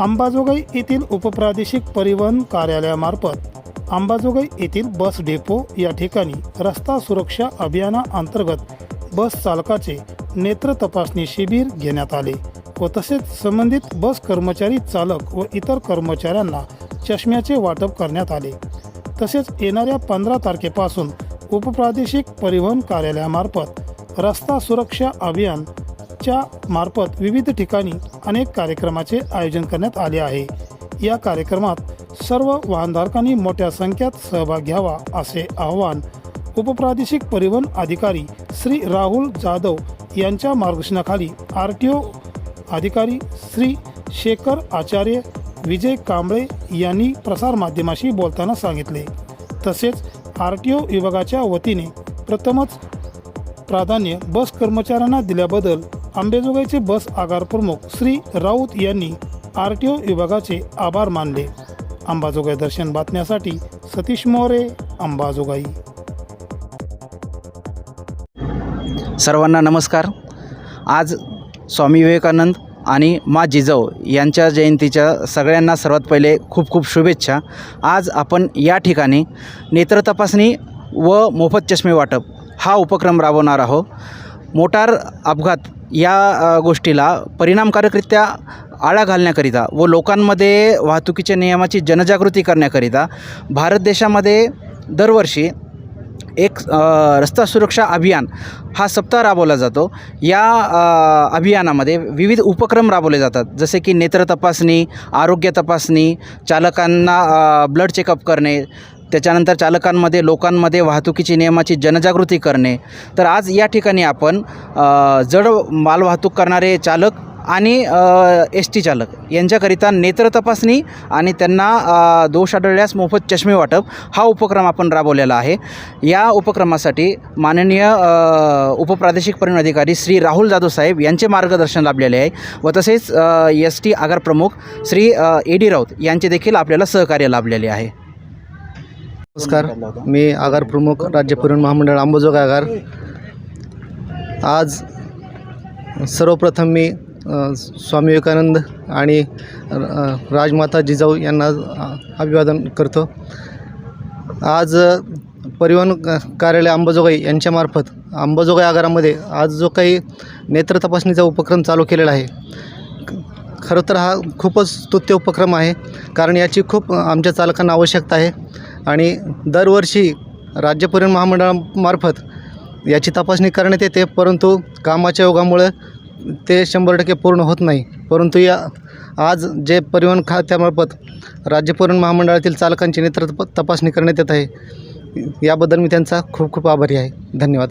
अंबाजोगाई येथील उपप्रादेशिक परिवहन कार्यालयामार्फत अंबाजोगाई येथील बस डेपो या ठिकाणी रस्ता सुरक्षा अभियानाअंतर्गत बस चालकाचे नेत्र तपासणी शिबिर घेण्यात आले व तसेच संबंधित बस कर्मचारी चालक व इतर कर्मचाऱ्यांना चष्म्याचे वाटप करण्यात आले. तसेच येणाऱ्या पंधरा तारखेपासून उपप्रादेशिक परिवहन कार्यालयामार्फत रस्ता सुरक्षा अभियान च्या मार्फत विविध ठिकाणी अनेक कार्यक्रमाचे आयोजन करण्यात आले आहे. या कार्यक्रमात सर्व वाहनधारकांनी मोठ्या संख्येत सहभाग घ्यावा असे आवाहन उपप्रादेशिक परिवहन अधिकारी श्री राहुल जाधव यांच्या मार्गदर्शनाखाली आर टी ओ अधिकारी श्री शेखर आचार्य विजय कांबळे यांनी प्रसारमाध्यमाशी बोलताना सांगितले. तसेच आर टी ओ विभागाच्या वतीने प्रथमच प्राधान्य बस कर्मचाऱ्यांना दिल्याबद्दल अंबेजोगाईचे बस आगार प्रमुख श्री राऊत यांनी आर टी ओ विभागाचे आभार मानले. अंबाजोगाई दर्शन बातम्यासाठी सतीश मोरे अंबाजोगाई सर्वांना नमस्कार. आज स्वामी विवेकानंद आणि मा जिजाऊ यांच्या जयंतीच्या सगळ्यांना सर्वात पहिले खूप खूप शुभेच्छा. आज आपण या ठिकाणी नेत्र तपासणी व मोफत चष्मे वाटप हा उपक्रम राबवणार आहोत. मोटार अपघात या गोष्टीला परिणामकारकरित्या आळा घालण्याकरिता व लोकांमध्ये वाहतुकीच्या नियमाची जनजागृती करण्याकरिता भारत देशामध्ये दरवर्षी एक रस्ता सुरक्षा अभियान हा सप्ताह राबवला जातो. या अभियानामध्ये विविध उपक्रम राबवले जातात. जसे की नेत्र तपासणी आरोग्य तपासणी चालकांना ब्लड चेकअप करणे त्याच्यानंतर चालकांमध्ये लोकांमध्ये वाहतुकीची नियमाची जनजागृती करणे. तर आज या ठिकाणी आपण जड मालवाहतूक करणारे चालक आणि एस टी चालक यांच्याकरिता नेत्र तपासणी आणि त्यांना दोष आढळल्यास मोफत चष्मे वाटप हा उपक्रम आपण राबवलेला आहे. या उपक्रमासाठी माननीय उपप्रादेशिक परिवहन अधिकारी श्री राहुल जाधव साहेब यांचे मार्गदर्शन लाभलेले आहे व तसेच एस टी आगार प्रमुख श्री ए डी राऊत यांचे देखील आपल्याला सहकार्य लाभलेले आहे. नमस्कार. मी आगार प्रमुख राज्य परिवहन महामंडळ अंबाजोगाई आगार. आज सर्वप्रथम मी स्वामी विवेकानंद आणि राजमाता जिजाऊ यांना अभिवादन करतो. आज परिवहन कार्यालय अंबाजोगाई यांच्यामार्फत अंबाजोगाई आगारामध्ये आज जो काही नेत्र तपासणीचा उपक्रम चालू केलेला आहे खरं तर हा खूपच स्तुत्य उपक्रम आहे कारण याची खूप आमच्या चालकांना आवश्यकता आहे. आणि दरवर्षी राज्य परिवहन महामंडळामार्फत याची तपासणी करण्यात येते परंतु कामाच्या योगामुळे ते शंभर टक्के पूर्ण होत नाही. परंतु या आज जे परिवहन खात्यामार्फत राज्य परिवहन महामंडळातील चालकांची नेत्र तपासणी करण्यात येत आहे याबद्दल मी त्यांचा खूप खूप आभारी आहे. धन्यवाद.